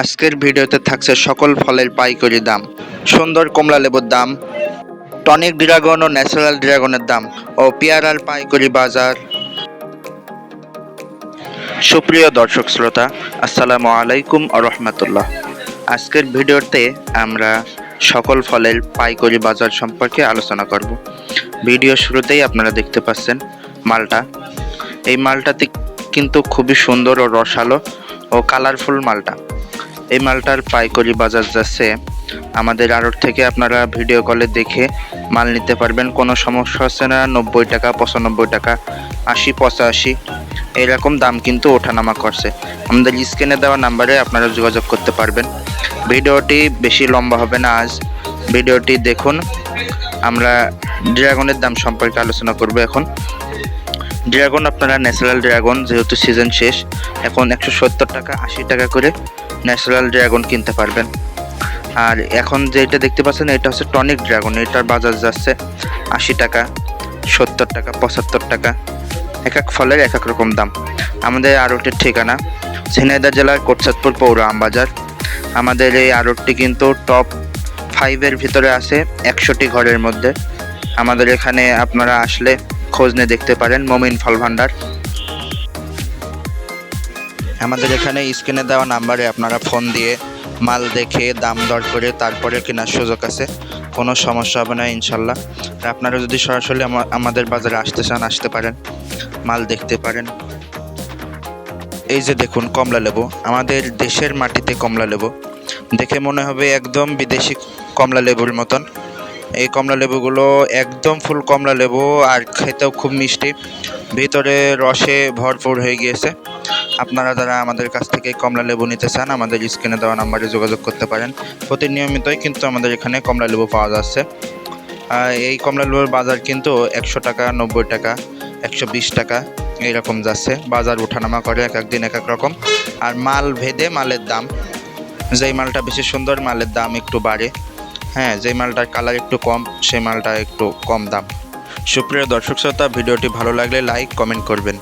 আজকের ভিডিওতে থাকছে সকল ফলের পাইকারি দাম, সুন্দর কমলা লেবুর দাম, টনিক ড্রাগন ও ন্যাচারাল ড্রাগনের দাম ও পেয়ারার পাইকারি বাজার। সুপ্রিয় দর্শক শ্রোতা, আসসালামু আলাইকুম রহমতুল্লাহ। আজকের ভিডিওতে আমরা সকল ফলের পাইকারি বাজার সম্পর্কে আলোচনা করব। ভিডিও শুরুতেই আপনারা দেখতে পাচ্ছেন মালটা। এই মালটাতে কিন্তু খুবই সুন্দর ও রসালো ও কালারফুল মালটা। এই মালটার পাইকারি বাজার যাচ্ছে। আমাদের আড়ত থেকে আপনারা ভিডিও কলে দেখে মাল নিতে পারবেন। কোনো সমস্যা হচ্ছে না, নব্বই টাকা, পঁচানব্বই টাকা, আশি, পঁচাশি, এরকম দাম কিন্তু ওঠানামা করছে। আমাদের স্ক্রিনে দেওয়া নাম্বারে আপনারা যোগাযোগ করতে পারবেন। ভিডিওটি বেশি লম্বা হবে না আজ। ভিডিওটি দেখুন। আমরা ড্রাগনের দাম সম্পর্কে আলোচনা করব এখন। ড্রাগন, আপনারা ন্যাচারাল ড্রাগন যেহেতু সিজন শেষ, এখন একশো সত্তর টাকা, আশি টাকা করে ন্যাচারাল ড্রাগন কিনতে পারবেন। আর এখন যেটা দেখতে পাচ্ছেন, এটা হচ্ছে টনিক ড্রাগন, এটার বাজার যাচ্ছে আশি টাকা, সত্তর টাকা, পঁচাত্তর টাকা, এক এক ফলের এক এক রকম দাম। আমাদের আড়টের ঠিকানা, ঝিনাইদহ জেলার কোটসাদপুর পৌর আমবাজার। আমাদের এই আড়টটি কিন্তু টপ ফাইভের ভিতরে আছে, একশোটি ঘরের মধ্যে। আমাদের এখানে আপনারা আসলে খোঁজ নিয়ে দেখতে পারেন মমিন ফল ভান্ডার আমাদের এখানে স্ক্রিনে দেওয়া নাম্বারে আপনারা ফোন দিয়ে মাল দেখে দাম দর করে তারপরে কেনার সুযোগ আছে। কোনো সমস্যা হবে না, ইনশাল্লাহ। আপনারা যদি সরাসরি আমাদের বাজারে আসতে চান, আসতে পারেন। মাল দেখতে পারেন। এই যে দেখুন, কমলা লেবু। আমাদের দেশের মাটিতে কমলা লেবু। দেখে মনে হবে একদম বিদেশি কমলা লেবুর মতন। এই কমলা লেবুগুলো একদম ফুল কমলা লেবু আর খেতেও খুব মিষ্টি। ভিতরে রসে ভরপুর হয়ে গিয়েছে। আপনারা যারা আমাদের কাছ থেকে কমলা লেবু নিতে চান, আমাদের স্ক্রিনে দেওয়া নাম্বারে যোগাযোগ করতে পারেন। প্রতি নিয়মিতই কিন্তু আমাদের এখানে কমলা লেবু পাওয়া যাচ্ছে। আর এই কমলা লেবুর বাজার কিন্তু একশো টাকা, নব্বই টাকা, একশো বিশ টাকা এইরকম যাচ্ছে। বাজার ওঠানামা করে এক এক দিন এক এক রকম। আর মাল ভেদে মালের দাম, যেই মালটা বেশি সুন্দর, মালের দাম একটু বাড়ে। হ্যাঁ যে মালটার কালার একটু কম সেই মালটা একটু কম দাম। সুপ্রিয় দর্শক শ্রোতা, ভিডিওটি ভালো লাগলে লাইক কমেন্ট করবেন।